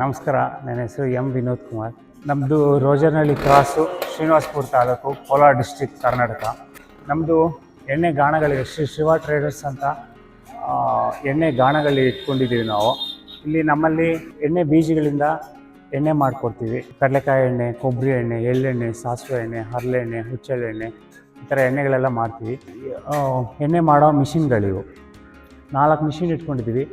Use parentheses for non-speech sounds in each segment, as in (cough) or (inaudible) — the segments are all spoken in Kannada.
ನಮಸ್ಕಾರ, ನನ್ನ ಹೆಸರು ಎಂ ವಿನೋದ್ ಕುಮಾರ್. ನಮ್ಮದು ರೋಜನಹಳ್ಳಿ ಕ್ರಾಸು ಶ್ರೀನಿವಾಸ್ಪುರ ತಾಲೂಕು, ಕೋಲಾರ ಡಿಸ್ಟಿಕ್ ಕರ್ನಾಟಕ. ನಮ್ಮದು ಎಣ್ಣೆ ಗಾಣಗಳಿಗೆ, ಶ್ರೀ ಶಿವ ಟ್ರೇಡರ್ಸ್ ಅಂತ ಎಣ್ಣೆ ಗಾಣಗಳಲ್ಲಿ ಇಟ್ಕೊಂಡಿದ್ದೀವಿ ನಾವು. ಇಲ್ಲಿ ನಮ್ಮಲ್ಲಿ ಎಣ್ಣೆ ಬೀಜಗಳಿಂದ ಎಣ್ಣೆ ಮಾಡ್ಕೊಡ್ತೀವಿ. ಕಡಲೆಕಾಯಿ ಎಣ್ಣೆ, ಕೊಬ್ಬರಿ ಎಣ್ಣೆ, ಎಳ್ಳೆಣ್ಣೆ, ಸಾಸಿವೆ ಎಣ್ಣೆ ಹರಳೆಣ್ಣೆ ಹುಚ್ಚೆಳ್ಳೆಣ್ಣೆ ಈ ಥರ ಎಣ್ಣೆಗಳೆಲ್ಲ ಮಾಡ್ತೀವಿ. ಎಣ್ಣೆ ಮಾಡೋ ಮಿಷಿನ್ಗಳಿವು. ನಾಲ್ಕು ಮಿಷಿನ್ ಇಟ್ಕೊಂಡಿದ್ದೀವಿ.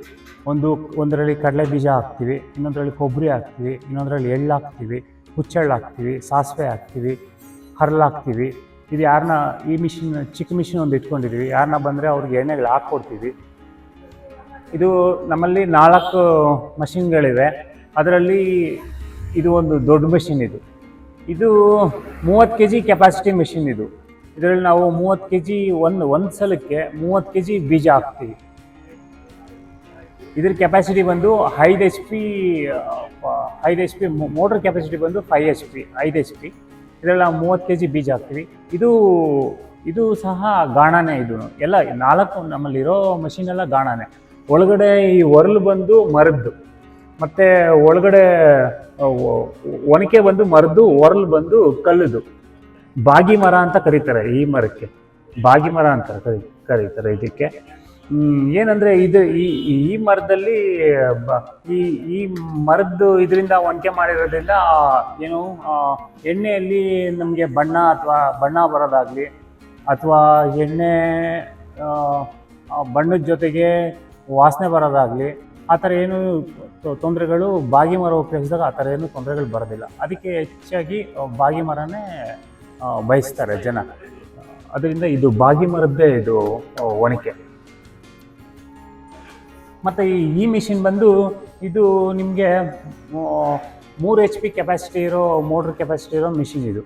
ಒಂದು, ಒಂದರಲ್ಲಿ ಕಡಲೆ ಬೀಜ ಹಾಕ್ತೀವಿ, ಇನ್ನೊಂದರಲ್ಲಿ ಕೊಬ್ಬರಿ ಹಾಕ್ತೀವಿ, ಇನ್ನೊಂದರಲ್ಲಿ ಎಳ್ಳು ಹಾಕ್ತೀವಿ, ಹುಚ್ಚೆಳ್ಳು ಹಾಕ್ತೀವಿ, ಸಾಸಿವೆ ಹಾಕ್ತೀವಿ ಹರ್ಳು ಹಾಕ್ತೀವಿ. ಇದು ಯಾರನ್ನ, ಈ ಮಿಷಿನ್, ಚಿಕ್ಕ ಮಿಷಿನ್ ಒಂದು ಇಟ್ಕೊಂಡಿದ್ದೀವಿ ಯಾರನ್ನ ಬಂದರೆ ಅವ್ರಿಗೆ ಎಣ್ಣೆಗಳು ಹಾಕ್ಕೊಡ್ತೀವಿ. ಇದು ನಮ್ಮಲ್ಲಿ ನಾಲ್ಕು ಮಷಿನ್ಗಳಿವೆ. ಅದರಲ್ಲಿ ಇದು ಒಂದು ದೊಡ್ಡ ಮಷಿನ್ ಇದು. ಇದು ಮೂವತ್ತು ಕೆ ಜಿ ಕೆಪಾಸಿಟಿ ಮೆಷಿನ್ ಇದು. ಇದರಲ್ಲಿ ನಾವು ಮೂವತ್ತು ಕೆ ಜಿ ಒಂದು ಒಂದು ಸಲಕ್ಕೆ ಮೂವತ್ತು ಕೆ ಜಿ ಬೀಜ ಹಾಕ್ತೀವಿ. ಇದ್ರ ಕೆಪಾಸಿಟಿ ಬಂದು ಐದು ಎಚ್ ಪಿ ಐದು ಎಚ್ ಪಿ ಮೋಟ್ರ್ ಕೆಪಾಸಿಟಿ ಬಂದು ಫೈವ್ ಎಚ್ ಪಿ ಐದು ಎಚ್ ಪಿ ಇದರಲ್ಲಿ ನಾವು ಮೂವತ್ತು ಕೆ ಜಿ ಬೀಜ ಹಾಕ್ತೀವಿ. ಇದು ಇದು ಸಹ ಗಾಣನೇ ಇದು. ಎಲ್ಲ ನಾಲ್ಕು ನಮ್ಮಲ್ಲಿರೋ ಮಷಿನ್ ಎಲ್ಲ ಗಾಣನೇ. ಒಳಗಡೆ ಈ ಒರಲು ಬಂದು ಮರದ್ದು. ಮತ್ತು ಒಳಗಡೆ ಒನಕೆ ಬಂದು ಮರದ್ದು, ಒರಲು ಬಂದು ಕಲ್ಲುದು. ಬಾಗಿ ಮರ ಅಂತ ಕರೀತಾರೆ ಈ ಮರಕ್ಕೆ. ಬಾಗಿ ಮರ ಅಂತ ಕರಿ, ಕರೀತಾರೆ ಇದಕ್ಕೆ. ಏನಂದ್ರೆ ಇದು ಈ ಈ- ಮರದಲ್ಲಿ ಈ ಈ ಮರದ್ದು ಇದರಿಂದ ಒಣಕೆ ಮಾಡಿರೋದ್ರಿಂದ ಏನು ಎಣ್ಣೆಯಲ್ಲಿ ನಮಗೆ ಬಣ್ಣ ಅಥವಾ ಬಣ್ಣ ಬರೋದಾಗ್ಲಿ ಅಥವಾ ಎಣ್ಣೆ ಬಣ್ಣದ ಜೊತೆಗೆ ವಾಸನೆ ಬರೋದಾಗ್ಲಿ ಆ ಥರ ಏನು ತೊಂದರೆಗಳು ಬಾಗಿ ಮರ ಉಪಯೋಗಿಸಿದಾಗ ಆ ಥರ ಏನು ತೊಂದರೆಗಳು ಬರೋದಿಲ್ಲ. ಅದಕ್ಕೆ ಹೆಚ್ಚಾಗಿ ಬಾಗಿ ಮರನೇ ಬಯಸ್ತಾರೆ ಜನ. ಅದರಿಂದ ಇದು ಬಾಗಿ ಮರದ್ದೇ ಇದು ಆ, ಒನಕೆ ಮತ್ತು ಈ ಈ ಮಿಷಿನ್ ಬಂದು ಇದು ನಿಮಗೆ ಮೂರು ಎಚ್ ಪಿ ಕೆಪಾಸಿಟಿ ಇರೋ ಮೋಟ್ರ್ ಕೆಪಾಸಿಟಿ ಇರೋ ಮಿಷಿನ್ ಇದು.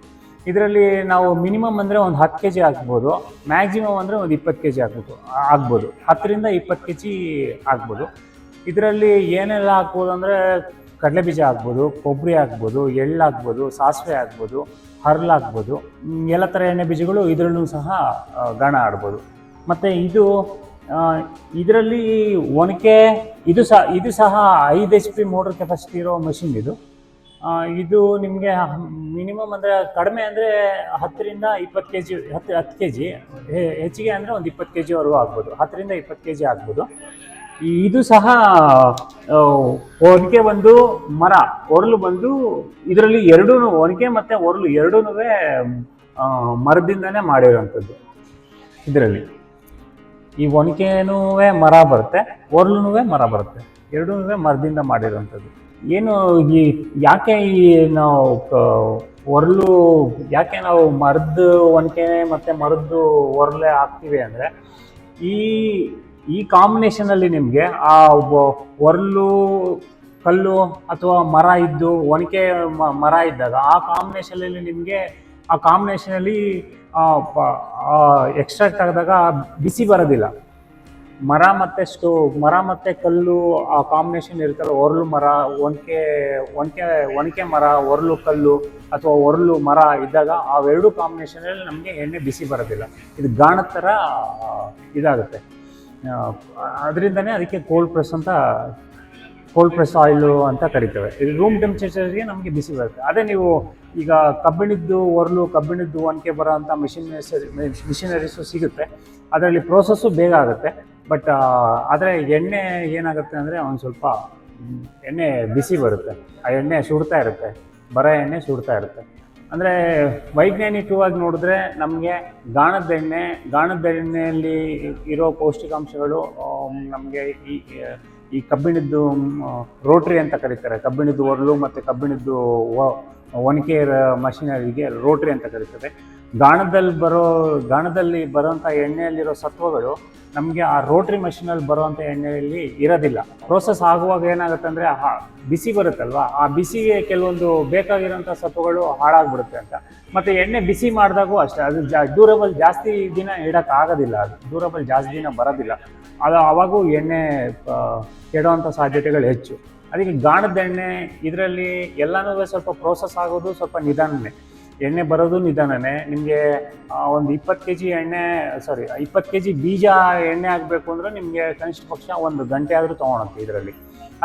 ಇದರಲ್ಲಿ ನಾವು ಮಿನಿಮಮ್ ಅಂದರೆ ಒಂದು ಹತ್ತು ಕೆ ಜಿ ಹಾಕ್ಬೋದು ಮ್ಯಾಕ್ಸಿಮಮ್ ಅಂದರೆ ಒಂದು ಇಪ್ಪತ್ತು ಕೆ ಜಿ ಹಾಕ್ಬೋದು ಆಗ್ಬೋದು. ಹತ್ತರಿಂದ ಇಪ್ಪತ್ತು ಕೆ ಜಿ ಆಗ್ಬೋದು. ಇದರಲ್ಲಿ ಏನೆಲ್ಲ ಹಾಕ್ಬೋದು ಅಂದರೆ ಕಡಲೆ ಬೀಜ ಆಗ್ಬೋದು, ಕೊಬ್ಬರಿ ಹಾಕ್ಬೋದು ಎಳ್ಳು ಸಾಸಿವೆ ಹಾಕ್ಬೋದು ಹರ್ಲ್ ಹಾಕ್ಬೋದು ಎಲ್ಲ ಥರ ಎಣ್ಣೆ ಬೀಜಗಳು ಇದರಲ್ಲೂ ಸಹ ಗಾಣ ಆಡ್ಬೋದು. ಮತ್ತು ಇದು ಇದರಲ್ಲಿ ಒನಕೆ, ಇದು ಸಹ ಇದು ಸಹ ಐದು ಎಚ್ ಪಿ ಮೋಟ್ರ್ ಕೆಪಾಸಿಟಿ ಇರೋ ಮಷಿನ್ ಇದು. ಇದು ನಿಮಗೆ ಮಿನಿಮಮ್ ಅಂದರೆ ಕಡಿಮೆ ಅಂದರೆ ಹತ್ತರಿಂದ ಇಪ್ಪತ್ತು ಕೆ ಜಿ ಹತ್ತು ಹತ್ತು ಕೆ ಜಿ ಹೆಚ್ಚಿಗೆ ಅಂದರೆ ಒಂದು ಇಪ್ಪತ್ತು ಕೆ ಜಿವರೆಗೂ ಆಗ್ಬೋದು. ಹತ್ತರಿಂದ ಇಪ್ಪತ್ತು ಕೆ ಜಿ ಆಗ್ಬೋದು. ಇದು ಸಹ ಒನಕೆ ಬಂದು ಮರ, ಒರಲು ಬಂದು ಇದರಲ್ಲಿ ಎರಡೂ ಒನಕೆ ಮತ್ತು ಒರಲು ಎರಡೂ ಮರದಿಂದನೇ ಮಾಡಿರೋವಂಥದ್ದು ಇದರಲ್ಲಿ. ಈ ಒಣಕೆನೂ ಮರ ಬರುತ್ತೆ ಒರ್ಲೂ ಮರ ಬರುತ್ತೆ. ಎರಡೂ ಮರದಿಂದ ಮಾಡಿರೋವಂಥದ್ದು. ಏನು ಈ ಯಾಕೆ ಈ ನಾವು ಒರಲು, ಯಾಕೆ ನಾವು ಮರದ್ದು ಒಣಕೆ ಮತ್ತು ಮರದ್ದು ಒರ್ಲೆ ಹಾಕ್ತೀವಿ ಅಂದರೆ, ಈ ಈ ಕಾಂಬಿನೇಷನಲ್ಲಿ ನಿಮಗೆ ಆ ಒರ್ಲು, ಕಲ್ಲು ಅಥವಾ ಮರ ಇದ್ದು ಒಣಕೆ ಮರ ಇದ್ದಾಗ ಆ ಕಾಂಬಿನೇಷನಲ್ಲಿ ನಿಮಗೆ, ಆ ಕಾಂಬಿನೇಷನಲ್ಲಿ ಎಕ್ಸ್ಟ್ರಾಕ್ಟ್ ಆಗಿದಾಗ ಬಿಸಿ ಬರೋದಿಲ್ಲ. ಮರ ಮತ್ತು ಸ್ಟೋ ಮರ ಮತ್ತು ಕಲ್ಲು, ಆ ಕಾಂಬಿನೇಷನ್ ಇರ್ತಾರೆ ಒರಳು ಮರ, ಒನಕೆ ಒನಕೆ ಒನಕೆ ಮರ ಒರಳು ಕಲ್ಲು ಅಥವಾ ಒರಳು ಮರ ಇದ್ದಾಗ ಅವೆರಡು ಕಾಂಬಿನೇಷನಲ್ಲಿ ನಮಗೆ ಎಣ್ಣೆ ಬಿಸಿ ಬರೋದಿಲ್ಲ. ಇದು ಗಾಣದ ಥರ ಇದಾಗುತ್ತೆ. ಅದರಿಂದನೇ ಅದಕ್ಕೆ ಕೋಲ್ಡ್ ಪ್ರೆಸ್ ಅಂತ ಕೋಲ್ಡ್ ಪ್ರೆಸ್ ಆಯಿಲು ಅಂತ ಕರಿತೇವೆ. ಇದು ರೂಮ್ ಟೆಂಪ್ರೇಚರ್ಗೆ ನಮಗೆ ಬಿಸಿ ಬರುತ್ತೆ. ಅದೇ ನೀವು ಈಗ ಕಬ್ಬಿಣದ್ದು ಒರಲು, ಕಬ್ಬಿಣದ್ದು ಒನಕೆ ಬರೋ ಅಂಥ ಮಿಷಿನ್ ಮಿಷಿನರೀಸು ಸಿಗುತ್ತೆ. ಅದರಲ್ಲಿ ಪ್ರೋಸೆಸ್ಸು ಬೇಗ ಆಗುತ್ತೆ. ಬಟ್ ಆದರೆ ಎಣ್ಣೆ ಏನಾಗುತ್ತೆ ಅಂದರೆ ಒಂದು ಸ್ವಲ್ಪ ಎಣ್ಣೆ ಬಿಸಿ ಬರುತ್ತೆ. ಆ ಎಣ್ಣೆ ಸುಡ್ತಾ ಇರುತ್ತೆ. ಬರೋ ಎಣ್ಣೆ ಸುಡ್ತಾ ಇರುತ್ತೆ. ಅಂದರೆ ವೈಜ್ಞಾನಿಕವಾಗಿ ನೋಡಿದ್ರೆ ನಮಗೆ ಗಾಣದ ಎಣ್ಣೆ, ಗಾಣದ ಎಣ್ಣೆಯಲ್ಲಿ ಇರೋ ಪೌಷ್ಟಿಕಾಂಶಗಳು ನಮಗೆ ಈ ಈ ಕಬ್ಬಿಣದ್ದು ರೋಟ್ರಿ ಅಂತ ಕರೀತಾರೆ. ಕಬ್ಬಿಣದ್ದು ಒರಲು ಮತ್ತು ಕಬ್ಬಿಣದ್ದು ಒನಕೆ ಮಷಿನರಿಗೆ ರೋಟ್ರಿ ಅಂತ ಕರೀತಾರೆ. ಗಾಣದಲ್ಲಿ ಬರೋ, ಗಾಣದಲ್ಲಿ ಬರೋಂಥ ಎಣ್ಣೆಯಲ್ಲಿರೋ ಸತ್ವಗಳು ನಮಗೆ ಆ ರೋಟ್ರಿ ಮಷಿನಲ್ಲಿ ಬರುವಂಥ ಎಣ್ಣೆಯಲ್ಲಿ ಇರೋದಿಲ್ಲ. ಪ್ರೋಸೆಸ್ ಆಗುವಾಗ ಏನಾಗುತ್ತೆ ಅಂದರೆ ಬಿಸಿ ಬರುತ್ತಲ್ವ? ಆ ಬಿಸಿಗೆ ಕೆಲವೊಂದು ಬೇಕಾಗಿರೋಂಥ ಸತ್ವಗಳು ಹಾಳಾಗ್ಬಿಡುತ್ತೆ ಅಂತ. ಮತ್ತು ಎಣ್ಣೆ ಬಿಸಿ ಮಾಡಿದಾಗೂ ಅಷ್ಟೇ, ಅದು ಜಾ ಡ್ಯೂರಬಲ್ ಜಾಸ್ತಿ ದಿನ ಇಡೋಕ್ಕಾಗೋದಿಲ್ಲ ಅದು. ಡ್ಯೂರಬಲ್ ಜಾಸ್ತಿ ದಿನ ಬರೋದಿಲ್ಲ. ಅದು ಆವಾಗೂ ಎಣ್ಣೆ ಕೆಡೋವಂಥ ಸಾಧ್ಯತೆಗಳು ಹೆಚ್ಚು. ಅದಕ್ಕೆ ಗಾಣದ ಎಣ್ಣೆ ಇದರಲ್ಲಿ ಎಲ್ಲನೂ ಸ್ವಲ್ಪ ಪ್ರೋಸೆಸ್ ಆಗೋದು ಸ್ವಲ್ಪ ನಿಧಾನನೇ. ಎಣ್ಣೆ ಬರೋದು ನಿಧಾನನೇ. ನಿಮಗೆ ಒಂದು ಇಪ್ಪತ್ತು ಕೆ ಜಿ ಎಣ್ಣೆ ಸಾರಿ ಇಪ್ಪತ್ತು ಕೆ ಜಿ ಬೀಜ ಎಣ್ಣೆ ಆಗಬೇಕು ಅಂದರೆ ನಿಮಗೆ ಕನಿಷ್ಠ ಪಕ್ಷ ಒಂದು ಗಂಟೆ ಆದರೂ ತೊಗೊಳುತ್ತೆ ಇದರಲ್ಲಿ.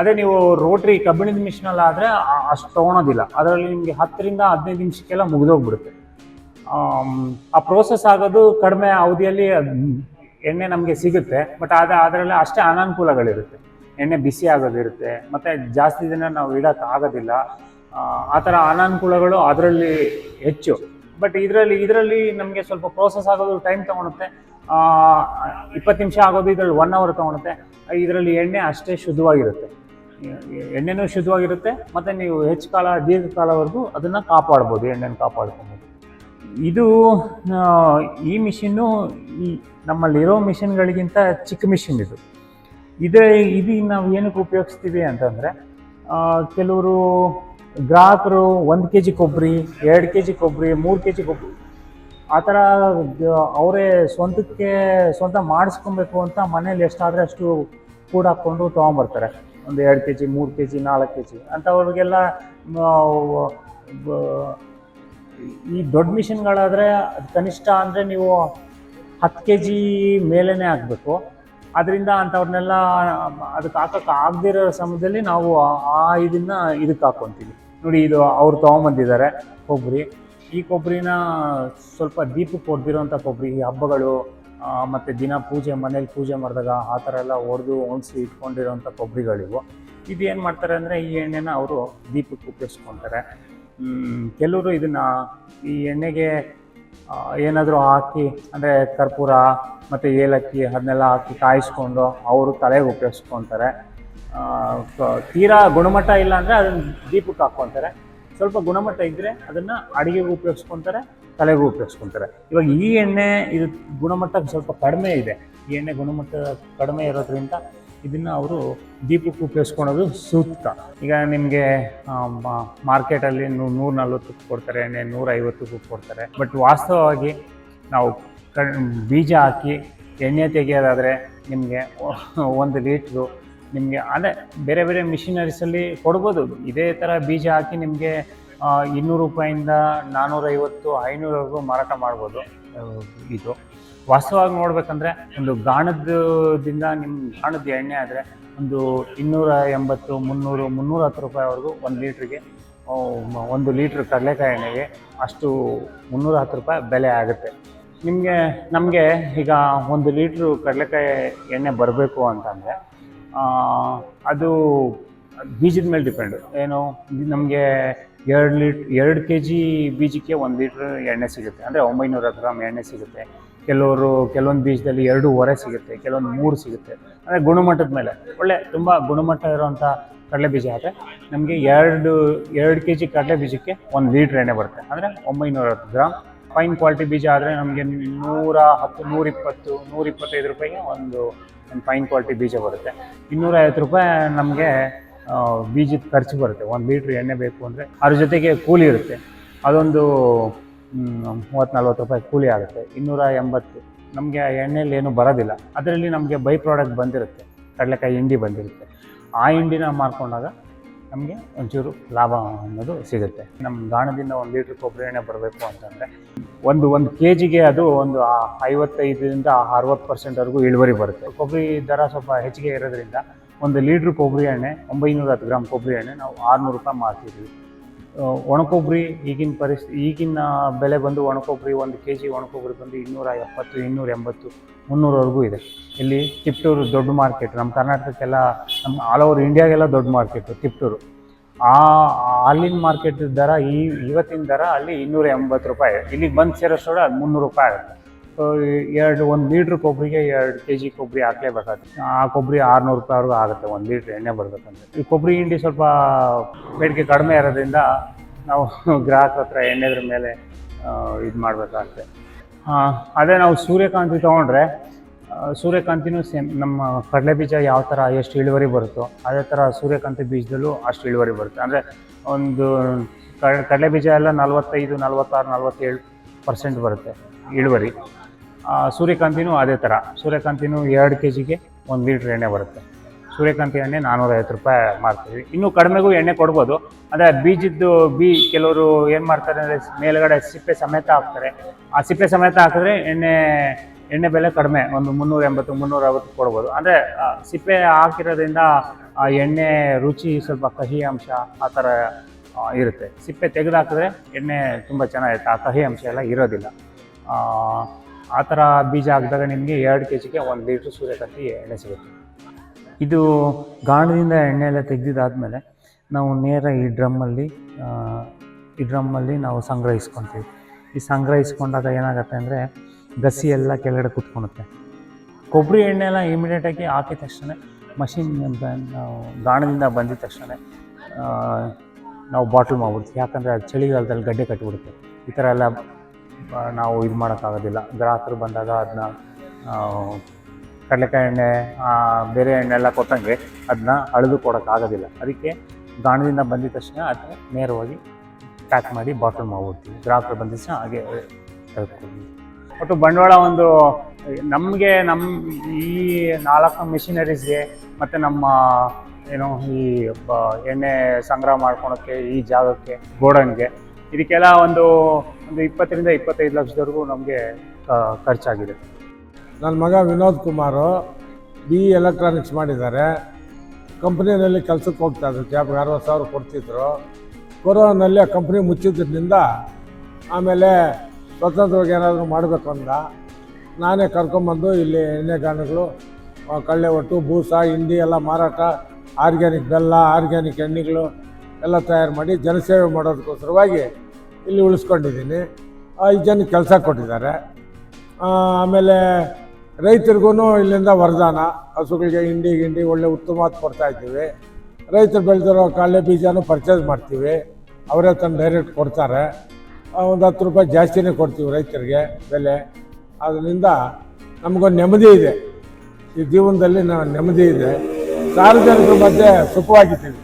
ಅದೇ ನೀವು ರೋಟ್ರಿ ಕಬ್ಬಿಣದ ಮಿಷಿನಲ್ಲಿ ಆದರೆ ಅಷ್ಟು ತೊಗೊಳೋದಿಲ್ಲ. ಅದರಲ್ಲಿ ನಿಮಗೆ ಹತ್ತರಿಂದ ಹದಿನೈದು ನಿಮಿಷಕ್ಕೆಲ್ಲ ಮುಗಿದೋಗ್ಬಿಡುತ್ತೆ. ಆ ಪ್ರೋಸೆಸ್ ಆಗೋದು ಕಡಿಮೆ ಅವಧಿಯಲ್ಲಿ ಎಣ್ಣೆ ನಮಗೆ ಸಿಗುತ್ತೆ. ಬಟ್ ಅದ ಅದರಲ್ಲಿ ಅಷ್ಟೇ ಅನಾನುಕೂಲಗಳಿರುತ್ತೆ. ಎಣ್ಣೆ ಬಿಸಿ ಆಗೋದಿರುತ್ತೆ. ಮತ್ತು ಜಾಸ್ತಿ ದಿನ ನಾವು ಇಡೋಕ್ಕಾಗೋದಿಲ್ಲ ಆ, ಥರ ಅನಾನುಕೂಲಗಳು ಅದರಲ್ಲಿ ಹೆಚ್ಚು. ಬಟ್ ಇದರಲ್ಲಿ ಇದರಲ್ಲಿ ನಮಗೆ ಸ್ವಲ್ಪ ಪ್ರೋಸೆಸ್ ಆಗೋದು ಟೈಮ್ ತೊಗೊಳುತ್ತೆ. ಇಪ್ಪತ್ತು ನಿಮಿಷ ಆಗೋದು ಇದರಲ್ಲಿ ಒನ್ ಅವರ್ ತೊಗೊಳುತ್ತೆ. ಇದರಲ್ಲಿ ಎಣ್ಣೆ ಅಷ್ಟೇ ಶುದ್ಧವಾಗಿರುತ್ತೆ. ಎಣ್ಣೆನೂ ಶುದ್ಧವಾಗಿರುತ್ತೆ ಮತ್ತು ನೀವು ಹೆಚ್ಚು ಕಾಲ ದೀರ್ಘಕಾಲವರೆಗೂ ಅದನ್ನು ಕಾಪಾಡ್ಬೋದು ಎಣ್ಣೆನ ಕಾಪಾಡ್ಕೊಬೋದು. ಇದು ಈ ಮಿಷಿನ್ನು ಈ ನಮ್ಮಲ್ಲಿರೋ ಮಿಷಿನ್ಗಳಿಗಿಂತ ಚಿಕ್ಕ ಮಿಷಿನ್ ಇದು. ಇದೇ ಇದು ನಾವು ಏನಕ್ಕೆ ಉಪಯೋಗಿಸ್ತೀವಿ ಅಂತಂದರೆ ಕೆಲವರು ಗ್ರಾಹಕರು ಒಂದು ಕೆ ಜಿ ಕೊಬ್ಬರಿ ಎರಡು ಕೆ ಜಿ ಕೊಬ್ಬರಿ ಮೂರು ಕೆ ಜಿ ಕೊಬ್ಬರಿ ಆ ಥರ ಅವರೇ ಸ್ವಂತಕ್ಕೆ, ಸ್ವಂತ ಮಾಡಿಸ್ಕೊಬೇಕು ಅಂತ ಮನೇಲಿ ಎಷ್ಟಾದರೆ ಅಷ್ಟು ಕೂಡ ಹಾಕ್ಕೊಂಡು ತೊಗೊಂಬರ್ತಾರೆ. ಒಂದು ಎರಡು ಕೆ ಜಿ ಮೂರು ಕೆ ಜಿ ನಾಲ್ಕು ಕೆ ಜಿ ಅಂಥವ್ರಿಗೆಲ್ಲ ಈ ದೊಡ್ಡ ಮಿಷಿನ್ಗಳಾದರೆ ಕನಿಷ್ಠ ಅಂದರೆ ನೀವು ಹತ್ತು ಕೆ ಜಿ ಮೇಲೇ ಹಾಕಬೇಕು. ಅದರಿಂದ ಅಂಥವ್ರನ್ನೆಲ್ಲ, ಅದಕ್ಕೆ ಹಾಕಕ್ಕೆ ಆಗದಿರೋ ಸಮಯದಲ್ಲಿ ನಾವು ಆ- ಇದನ್ನು ಇದಕ್ಕೆ ಹಾಕ್ಕೊತೀವಿ ನೋಡಿ, ಇದು ಅವ್ರು ತೊಗೊಂಬಂದಿದ್ದಾರೆ ಕೊಬ್ಬರಿ. ಈ ಕೊಬ್ಬರಿನ ಸ್ವಲ್ಪ ದೀಪಕ್ಕೆ ಹೊಡೆದಿರೋಂಥ ಕೊಬ್ಬರಿ, ಈ ಹಬ್ಬಗಳು ಮತ್ತು ದಿನ ಪೂಜೆ, ಮನೇಲಿ ಪೂಜೆ ಮಾಡಿದಾಗ ಆ ಥರ ಎಲ್ಲ ಹೊಡೆದು ಒಣಸಿ ಇಟ್ಕೊಂಡಿರೋಂಥ ಕೊಬ್ಬರಿಗಳಿವು. ಇದು ಏನು ಮಾಡ್ತಾರೆ ಅಂದರೆ, ಈ ಎಣ್ಣೆನ ಅವರು ದೀಪಕ್ಕೆ ಉಪಯೋಗಿಸ್ಕೊತಾರೆ. ಕೆಲವರು ಇದನ್ನು ಈ ಎಣ್ಣೆಗೆ ಏನಾದರೂ ಹಾಕಿ, ಅಂದರೆ ಕರ್ಪೂರ ಮತ್ತು ಏಲಕ್ಕಿ ಅದನ್ನೆಲ್ಲ ಹಾಕಿ ಕಾಯಿಸ್ಕೊಂಡು ಅವರು ತಲೆಗೆ ಉಪಯೋಗಿಸ್ಕೊತಾರೆ. ತೀರಾ ಗುಣಮಟ್ಟ ಇಲ್ಲ ಅಂದರೆ ಅದನ್ನು ದೀಪಕ್ಕೆ ಹಾಕ್ಕೊತಾರೆ. ಸ್ವಲ್ಪ ಗುಣಮಟ್ಟ ಇದ್ದರೆ ಅದನ್ನು ಅಡುಗೆಗೂ ಉಪಯೋಗಿಸ್ಕೊತಾರೆ, ತಲೆಗೂ ಉಪಯೋಗಿಸ್ಕೊತಾರೆ. ಇವಾಗ ಈ ಎಣ್ಣೆ, ಇದು ಗುಣಮಟ್ಟ ಸ್ವಲ್ಪ ಕಡಿಮೆ ಇದೆ. ಈ ಎಣ್ಣೆ ಗುಣಮಟ್ಟ ಕಡಿಮೆ ಇರೋದ್ರಿಂದ ಇದನ್ನು ಅವರು ದೀಪಕ್ಕೆ ಉಪಯೋಗಿಸ್ಕೊಳೋದು ಸೂಕ್ತ. ಈಗ ನಿಮಗೆ ಮಾರ್ಕೆಟಲ್ಲಿ ನೂರ ನಲ್ವತ್ತಕ್ಕೆ ಕೊಡ್ತಾರೆ ನೂರ ಐವತ್ತಕ್ಕೂ ಕೊಡ್ತಾರೆ. ಬಟ್ ವಾಸ್ತವವಾಗಿ ನಾವು ಕ ಬೀಜ ಹಾಕಿ ಎಣ್ಣೆ ತೆಗೆಯೋದಾದರೆ ನಿಮಗೆ (laughs) ಒಂದು ಲೀಟ್ರು ನಿಮಗೆ, ಅದೇ ಬೇರೆ ಬೇರೆ ಮಿಷಿನರೀಸಲ್ಲಿ ಕೊಡ್ಬೋದು. ಇದೇ ಥರ ಬೀಜ ಹಾಕಿ ನಿಮಗೆ ಇನ್ನೂರು ರೂಪಾಯಿಂದ ನಾನ್ನೂರೈವತ್ತು ಐನೂರವರೆಗೂ ಮಾರಾಟ ಮಾಡ್ಬೋದು. ಇದು. ವಾಸ್ತವವಾಗಿ ನೋಡ್ಬೇಕಂದ್ರೆ ಒಂದು ಗಾಣದಿಂದ ನಿಮ್ಮ ಗಾಣದ ಎಣ್ಣೆ ಆದರೆ ಒಂದು ಇನ್ನೂರ ಎಂಬತ್ತು, ಮುನ್ನೂರು ಮುನ್ನೂರ ಹತ್ತು ರೂಪಾಯಿವರೆಗೂ ಒಂದು ಲೀಟ್ರಿಗೆ ಒಂದು ಲೀಟ್ರ್ ಕಡಲೆಕಾಯಿ ಎಣ್ಣೆಗೆ ಅಷ್ಟು ಮುನ್ನೂರ ಹತ್ತು ರೂಪಾಯಿ ಬೆಲೆ ಆಗುತ್ತೆ. ನಿಮಗೆ, ನಮಗೆ ಈಗ ಒಂದು ಲೀಟ್ರು ಕಡಲೆಕಾಯಿ ಎಣ್ಣೆ ಬರಬೇಕು ಅಂತಂದರೆ ಅದು ಬೀಜದ ಮೇಲೆ ಡಿಪೆಂಡ್. ಏನು, ನಮಗೆ ಎರಡು ಲೀಟ್, ಎರಡು ಕೆ ಜಿ ಬೀಜಕ್ಕೆ ಒಂದು ಲೀಟ್ರ್ ಎಣ್ಣೆ ಸಿಗುತ್ತೆ. ಅಂದರೆ ಒಂಬೈನೂರ ಗ್ರಾಮ್ ಎಣ್ಣೆ ಸಿಗುತ್ತೆ. ಕೆಲವರು ಕೆಲವೊಂದು ಬೀಜದಲ್ಲಿ ಎರಡೂವರೆ ಸಿಗುತ್ತೆ, ಕೆಲವೊಂದು ಮೂರು ಸಿಗುತ್ತೆ. ಅಂದರೆ ಗುಣಮಟ್ಟದ ಮೇಲೆ. ಒಳ್ಳೆ, ತುಂಬ ಗುಣಮಟ್ಟ ಇರುವಂಥ ಕಡಲೆ ಬೀಜ ಆದರೆ ನಮಗೆ ಎರಡು ಎರಡು ಕೆ ಜಿ ಕಡಲೆ ಬೀಜಕ್ಕೆ ಒಂದು ಲೀಟ್ರ್ ಎಣ್ಣೆ ಬರುತ್ತೆ. ಅಂದರೆ ಒಂಬೈನೂರ ಹತ್ತು ಗ್ರಾಮ್ ಫೈನ್ ಕ್ವಾಲಿಟಿ ಬೀಜ ಆದರೆ ನಮಗೆ ನೂರ ಹತ್ತು, ನೂರಿಪ್ಪತ್ತು, ನೂರಿಪ್ಪತ್ತೈದು ರೂಪಾಯಿಗೆ ಒಂದು ಒಂದು ಫೈನ್ ಕ್ವಾಲಿಟಿ ಬೀಜ ಬರುತ್ತೆ. ಇನ್ನೂರ ಐವತ್ತು ರೂಪಾಯಿ ನಮಗೆ ಬೀಜದ ಖರ್ಚು ಬರುತ್ತೆ. ಒಂದು ಲೀಟ್ರ್ ಎಣ್ಣೆ ಬೇಕು ಅಂದರೆ, ಅದ್ರ ಜೊತೆಗೆ ಕೂಲಿ ಇರುತ್ತೆ. ಅದೊಂದು ಮೂವತ್ತು ನಲ್ವತ್ತು ರೂಪಾಯಿ ಕೂಲಿ ಆಗುತ್ತೆ. ಇನ್ನೂರ ಎಂಬತ್ತು ನಮಗೆ ಎಣ್ಣೆಯಲ್ಲಿ ಏನೂ ಬರೋದಿಲ್ಲ. ಅದರಲ್ಲಿ ನಮಗೆ ಬೈ ಪ್ರಾಡಕ್ಟ್ ಬಂದಿರುತ್ತೆ. ಕಡಲೆಕಾಯಿ ಹಿಂಡಿ ಬಂದಿರುತ್ತೆ. ಆ ಹಿಂಡಿನ ಮಾರ್ಕೊಂಡಾಗ ನಮಗೆ ಒಂಚೂರು ಲಾಭ ಅನ್ನೋದು ಸಿಗುತ್ತೆ. ನಮ್ಮ ಗಾಣದಿಂದ ಒಂದು ಲೀಟ್ರ್ ಕೊಬ್ಬರಿ ಎಣ್ಣೆ ಬರಬೇಕು ಅಂತಂದರೆ ಒಂದು ಒಂದು ಕೆ ಜಿಗೆ ಅದು ಒಂದು ಆ ಐವತ್ತೈದರಿಂದ ಅರವತ್ತು ಪರ್ಸೆಂಟ್ವರೆಗೂ ಇಳುವರಿ ಬರುತ್ತೆ. ಕೊಬ್ಬರಿ ದರ ಸ್ವಲ್ಪ ಹೆಚ್ಚಿಗೆ ಇರೋದ್ರಿಂದ ಒಂದು ಲೀಟ್ರ್ ಕೊಬ್ಬರಿ ಎಣ್ಣೆ ಒಂಬೈನೂರ ಹತ್ತು ಗ್ರಾಮ್ ಕೊಬ್ಬರಿ ಎಣ್ಣೆ ನಾವು ಆರುನೂರು ರೂಪಾಯಿ ಮಾರ್ತಿದ್ವಿ. ಆ, ಒಣಕೊಬ್ಬರಿ ಈಗಿನ ಪರಿಸ್ಥಿತಿ ಈಗಿನ ಬೆಲೆ ಬಂದು ಒಣಕೊಬ್ಬರಿ ಒಂದು ಕೆ ಜಿ ಒಣಕೊಬ್ಬರಿ ಬಂದು ಇನ್ನೂರ ಎಪ್ಪತ್ತು, ಇನ್ನೂರ ಎಂಬತ್ತು, ಮುನ್ನೂರವರೆಗೂ ಇದೆ. ಇಲ್ಲಿ ತಿಪ್ಟೂರು ದೊಡ್ಡ ಮಾರ್ಕೆಟ್, ನಮ್ಮ ಕರ್ನಾಟಕಕ್ಕೆಲ್ಲ, ನಮ್ಮ ಆಲ್ ಓವರ್ ಇಂಡಿಯಾಗೆಲ್ಲ ದೊಡ್ಡ ಮಾರ್ಕೆಟು ತಿಪ್ಟೂರು. ಆ, ಅಲ್ಲಿನ ಮಾರ್ಕೆಟ್ ದರ ಈ, ಇವತ್ತಿನ ದರ ಅಲ್ಲಿ ಇನ್ನೂರ ಎಂಬತ್ತು ರೂಪಾಯಿ, ಇಲ್ಲಿಗೆ ಬಂದು ಸೇರಿಸೋಡ ಮುನ್ನೂರು ರೂಪಾಯಿ ಆಗುತ್ತೆ. ಎರಡು, ಒಂದು ಲೀಟ್ರ್ ಕೊಬ್ಬರಿಗೆ ಎರಡು ಕೆ ಜಿ ಕೊಬ್ಬರಿ ಹಾಕ್ಲೇಬೇಕಾಗುತ್ತೆ. ಆ ಕೊಬ್ಬರಿ ಆರುನೂರು ರೂಪಾಯಿವರೆಗೂ ಆಗುತ್ತೆ, ಒಂದು ಲೀಟ್ರ್ ಎಣ್ಣೆ ಬರಬೇಕಂದ್ರೆ. ಈ ಕೊಬ್ಬರಿ ಹಿಂಡಿ ಸ್ವಲ್ಪ ಬೇಡಿಕೆ ಕಡಿಮೆ ಇರೋದ್ರಿಂದ ನಾವು (laughs) ಗ್ರಾಹಕರ ಹತ್ರ ಎಣ್ಣೆದ್ರ ಮೇಲೆ ಇದು ಮಾಡಬೇಕಾಗುತ್ತೆ. ಅದೇ ನಾವು ಸೂರ್ಯಕಾಂತಿ ತೊಗೊಂಡ್ರೆ ಸೂರ್ಯಕಾಂತಿನೂ ಸೇಮ್, ನಮ್ಮ ಕಡಲೆ ಬೀಜ ಯಾವ ಥರ ಎಷ್ಟು ಇಳುವರಿ ಬರುತ್ತೋ, ಅದೇ ಥರ ಸೂರ್ಯಕಾಂತಿ ಬೀಜದಲ್ಲೂ ಅಷ್ಟು ಇಳುವರಿ ಬರುತ್ತೆ. ಅಂದರೆ ಒಂದು ಕಡಲೆ ಬೀಜ ಎಲ್ಲ ನಲವತ್ತೈದು, ನಲವತ್ತಾರು, ನಲವತ್ತೇಳು ಪರ್ಸೆಂಟ್ ಬರುತ್ತೆ ಇಳುವರಿ. ಸೂರ್ಯಕಾಂತಿನೂ ಅದೇ ಥರ ಸೂರ್ಯಕಾಂತಿನೂ ಎರಡು ಕೆ ಜಿಗೆ ಒಂದು ಲೀಟ್ರ್ ಎಣ್ಣೆ ಬರುತ್ತೆ. ಸೂರ್ಯಕಾಂತಿ ಎಣ್ಣೆ ನಾನ್ನೂರೈವತ್ತು ರೂಪಾಯಿ ಮಾರ್ತೀವಿ. ಇನ್ನೂ ಕಡಿಮೆಗೂ ಎಣ್ಣೆ ಕೊಡ್ಬೋದು. ಅಂದರೆ ಬೀಜದ್ದು ಬೀ, ಕೆಲವರು ಏನು ಮಾಡ್ತಾರೆ ಅಂದರೆ ಮೇಲುಗಡೆ ಸಿಪ್ಪೆ ಸಮೇತ ಹಾಕ್ತಾರೆ. ಆ ಸಿಪ್ಪೆ ಸಮೇತ ಹಾಕಿದ್ರೆ ಎಣ್ಣೆ ಎಣ್ಣೆ ಬೆಲೆ ಕಡಿಮೆ. ಒಂದು ಮುನ್ನೂರ ಎಂಬತ್ತು, ಮುನ್ನೂರ ಅರವತ್ತು ಕೊಡ್ಬೋದು. ಅಂದರೆ ಸಿಪ್ಪೆ ಹಾಕಿರೋದ್ರಿಂದ, ಆ, ಎಣ್ಣೆ ರುಚಿ ಸ್ವಲ್ಪ ಕಹಿ ಅಂಶ ಆ ಥರ ಇರುತ್ತೆ. ಸಿಪ್ಪೆ ತೆಗೆದಾಕಿದ್ರೆ ಎಣ್ಣೆ ತುಂಬ ಚೆನ್ನಾಗಿರುತ್ತೆ. ಆ ಕಹಿ ಅಂಶ ಎಲ್ಲ ಇರೋದಿಲ್ಲ. ಆ, ಥರ ಬೀಜ ಹಾಕಿದಾಗ ನಿಮಗೆ ಎರಡು ಕೆ ಜಿಗೆ ಒಂದು ಲೀಟ್ರ್ ಸೂರ್ಯಕಾಂತಿ ಎಣ್ಣೆ ಸಿಗುತ್ತೆ. ಇದು ಗಾಣದಿಂದ ಎಣ್ಣೆ ಎಲ್ಲ ತೆಗೆದಿದ್ದಾದಮೇಲೆ ನಾವು ನೇರ ಈ ಡ್ರಮ್ಮಲ್ಲಿ ಈ ಡ್ರಮ್ಮಲ್ಲಿ ನಾವು ಸಂಗ್ರಹಿಸ್ಕೊತೀವಿ. ಈ ಸಂಗ್ರಹಿಸ್ಕೊಂಡಾಗ ಏನಾಗುತ್ತೆ ಅಂದರೆ ಗಸಿ ಎಲ್ಲ ಕೆಳಗಡೆ ಕುತ್ಕೊಳುತ್ತೆ ಕೊಬ್ಬರಿ ಎಣ್ಣೆ ಎಲ್ಲ ಇಮಿಡಿಯೇಟಾಗಿ ಹಾಕಿದ ತಕ್ಷಣ ಮಷಿನ್ ಗಾಣದಿಂದ ಬಂದಿದ ತಕ್ಷಣ ನಾವು ಬಾಟ್ಲ್ ಮಾಡ್ಬಿಡ್ತೀವಿ. ಯಾಕಂದರೆ ಅದು ಚಳಿಗಾಲದಲ್ಲಿ ಗಡ್ಡೆ ಕಟ್ಟಿಬಿಡುತ್ತೆ ಈ ಥರ ಎಲ್ಲ ನಾವು ಇದು ಮಾಡೋಕ್ಕಾಗೋದಿಲ್ಲ. ಗ್ರಾಹಕರು ಬಂದಾಗ ಅದನ್ನ ಕಡಲೆಕಾಯಿ ಎಣ್ಣೆ ಬೇರೆ ಎಣ್ಣೆ ಎಲ್ಲ ಕೊಟ್ಟಂಗೆ ಅದನ್ನ ಅಳೆದು ಕೊಡೋಕ್ಕಾಗೋದಿಲ್ಲ. ಅದಕ್ಕೆ ಗಾಣದಿಂದ ಬಂದಿದ ತಕ್ಷಣ ಅದನ್ನ ನೇರವಾಗಿ ಪ್ಯಾಕ್ ಮಾಡಿ ಬಾಟಲ್ ಮಾಡ್ಬಿಡ್ತೀವಿ. ಗ್ರಾಹಕರು ಬಂದ ತಕ್ಷಣ ಹಾಗೆ ತೆಗೆದುಕೊಳ್ತೀವಿ ಒಟ್ಟು ಬಂಡವಾಳ ಒಂದು, ನಮಗೆ ನಮ್ಮ ಈ ನಾಲ್ಕು ಮಿಷಿನರೀಸ್ಗೆ ಮತ್ತು ನಮ್ಮ, ಏನು, ಈ ಎಣ್ಣೆ ಸಂಗ್ರಹ ಮಾಡ್ಕೊಳಕ್ಕೆ ಈ ಜಾಗಕ್ಕೆ ಗೋಡನ್ಗೆ ಇದಕ್ಕೆಲ್ಲ ಒಂದು ಒಂದು ಇಪ್ಪತ್ತರಿಂದ ಇಪ್ಪತ್ತೈದು ಲಕ್ಷದವರೆಗೂ ನಮಗೆ ಖರ್ಚಾಗಿದೆ. ನನ್ನ ಮಗ ವಿನೋದ್ ಕುಮಾರು, ಬಿ ಎಲೆಕ್ಟ್ರಾನಿಕ್ಸ್ ಮಾಡಿದ್ದಾರೆ. ಕಂಪ್ನಿಯಲ್ಲಿ ಕೆಲಸಕ್ಕೆ ಹೋಗ್ತಾ ಇದ್ರು ಜಾಬ್ಗೆ ಅರವತ್ತು ಸಾವಿರ ಕೊಡ್ತಿದ್ರು. ಕೊರೋನಲ್ಲಿ ಆ ಕಂಪ್ನಿ ಮುಚ್ಚಿದ್ದರಿಂದ ಆಮೇಲೆ ಸ್ವತಂತ್ರವಾಗಿ ಏನಾದರೂ ಮಾಡಬೇಕು ಅಂದ. ನಾನೇ ಕರ್ಕೊಂಬಂದು ಇಲ್ಲಿ ಎಣ್ಣೆಗಾಣಗಳು ಕಳ್ಳೆ ಒಟ್ಟು, ಬೂಸ, ಹಿಂಡಿ ಎಲ್ಲ ಮಾರಾಟ, ಆರ್ಗ್ಯಾನಿಕ್ ಬೆಲ್ಲ, ಆರ್ಗ್ಯಾನಿಕ್ ಎಣ್ಣೆಗಳು ಎಲ್ಲ ತಯಾರು ಮಾಡಿ ಜನಸೇವೆ ಮಾಡೋದಕ್ಕೋಸ್ಕರವಾಗಿ ಇಲ್ಲಿ ಉಳಿಸ್ಕೊಂಡಿದ್ದೀನಿ. ಐದು ಜನ ಕೆಲಸ ಕೊಟ್ಟಿದ್ದಾರೆ. ಆಮೇಲೆ ರೈತರಿಗೂ ಇಲ್ಲಿಂದ ವರದಾನ. ಹಸುಗಳಿಗೆ ಹಿಂಡಿ, ಗಿಂಡಿ ಒಳ್ಳೆ ಉತ್ತಮ ಕೊಡ್ತಾ ಇದ್ದೀವಿ. ರೈತರು ಬೆಳೆದಿರೋ ಕಾಳೆ ಬೀಜನೂ ಪರ್ಚೇಸ್ ಮಾಡ್ತೀವಿ. ಅವರೇ ತಂದು ಡೈರೆಕ್ಟ್ ಕೊಡ್ತಾರೆ. ಒಂದು ಹತ್ತು ರೂಪಾಯಿ ಜಾಸ್ತಿನೇ ಕೊಡ್ತೀವಿ ರೈತರಿಗೆ ಬೆಲೆ. ಅದರಿಂದ ನಮಗೊಂದು ನೆಮ್ಮದಿ ಇದೆ. ಈ ಜೀವನದಲ್ಲಿ ನಾವು ನೆಮ್ಮದಿ ಇದೆ. ಸಾರ್ವಜನಿಕರ ಮಧ್ಯೆ ಸುಖವಾಗಿದ್ದೀವಿ.